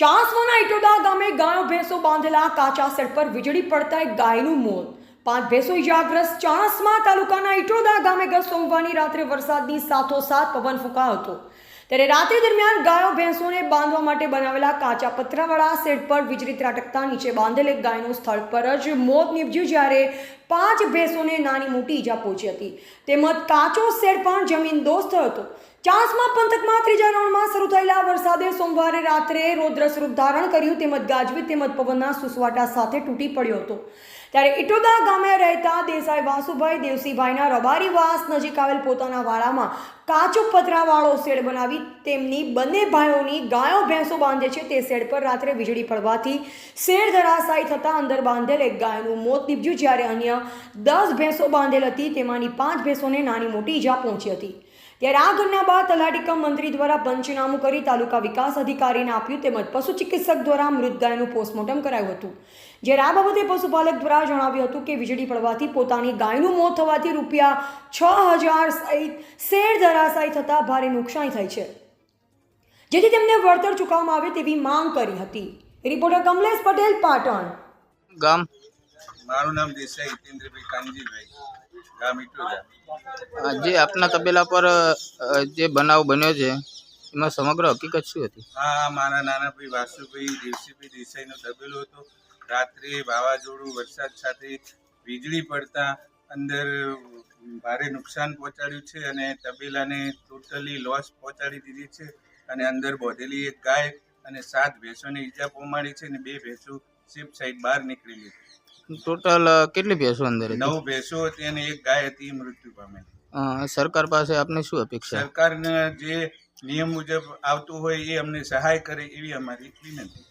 ચાણસ્માના ઇટોદા ગામે ગાયો ભેંસો બાંધેલા કાચા સેટ પર વીજળી પડતા એક ગાયનું મોત. પાંચ ભેંસો ઇજાગ્રસ્ત ચાણસમા તાલુકાના ઇટોદા ગામે ગત સોમવારની રાત્રે વરસાદની સાથોસાથ પવન ફૂંકાયો હતો. ત્યારે રાત્રિ દરમિયાન ગાયો ભેંસોને બાંધવા માટે બનાવેલા કાચા પતરાવાળા સેટ પર વીજળી ત્રાટકતા નીચે બાંધેલ એક ગાયનું સ્થળ પર જ મોત નીપજ્યું જ્યારે પાંચ ભેંસોને નાની મોટી ઈજા પહોંચી હતી. તેમજ કાચો સેટ પણ જમીન દોસ્ત હતો. ચાસમાં પંથકમાં ત્રીજા રાઉન્ડમાં શરૂ થયેલા વરસાદે સોમવારે રાત્રે રૌદ્ર સ્વરૂપ ધારણ કર્યું, તેમજ ગાજવી તેમજ પવનના સુસવાટા સાથે તૂટી પડ્યો હતો. ત્યારે ઇટોદા ગામે રહેતા દેસાઈ વાસુભાઈ, દેવસીભાઈના રબારીવાસ નજીક આવેલ પોતાના વાડામાં કાચો પતરાવાળો શેડ બનાવી તેમની બંને ભાઈઓની ગાયો, ભેંસો બાંધે છે. તે શેડ પર રાત્રે વીજળી પડવાથી શેડ ધરાશાયી થતાં અંદર બાંધેલ એક ગાયનું મોત નીપજ્યું, જ્યારે અન્ય દસ ભેંસો બાંધેલ હતી. તેમાંની પાંચ ભેંસોને નાની મોટી ઈજા પહોંચી હતી. ત્યારે આ ઘટના બાદ તલાટી કમ મંત્રી દ્વારા પંચનામું કરી તાલુકા વિકાસ અધિકારીને આપ્યું તેમજ પશુ ચિકિત્સક દ્વારા મૃત ગાયનું પોસ્ટમોર્ટમ કરાયું હતું. જ્યારે આ બાબતે પશુપાલક દ્વારા જણાવ્યું હતું કે વીજળી પડવાથી પોતાની ગાયનું મોત થવાથી રૂપિયા છ હજાર સહિત શેર ધરાશાયી થતાં ભારે નુકસાન થાય છે. જેથી તેમને વળતર ચૂકવવામાં આવે તેવી માંગ કરી હતી. રિપોર્ટર કમલેશ પટેલ પાટણ. ગામ. મારું નામ દેસાઈ હિતેન્દ્રભાઈ કાનજીભાઈ. જે આપના તબેલા પર જે બનાવ બન્યો છે એમાં સમગ્ર હકીકત શું હતી? હા મારા નાના ભાઈ વાસુભાઈ દેવસીભાઈ દેસાઈનો તબેલો હતો. રાત્રે વાવાઝોડું વરસાદ સાથે વીજળી પડતા અંદર ભારે નુકસાન પહોંચાડ્યું છે અને તબેલાને ટોટલી લોસ પહોંચાડી દીધી છે. અને અંદર બોધેલી એક ગાય અને સાત ભેંસોને ઈજા પહોંચાડી છે અને બે ભેંસો શિપ સાઈડ બહાર નીકળેલી હતી ટોટલ કેટલી ભેંસો અંદર નવ ભેંસો હતી અને એક ગાય હતી એ મૃત્યુ પામેલી સરકાર પાસે આપને શું અપેક્ષા? સરકારને જે નિયમ મુજબ આવતું હોય એ અમને સહાય કરે એવી અમારી વિનંતી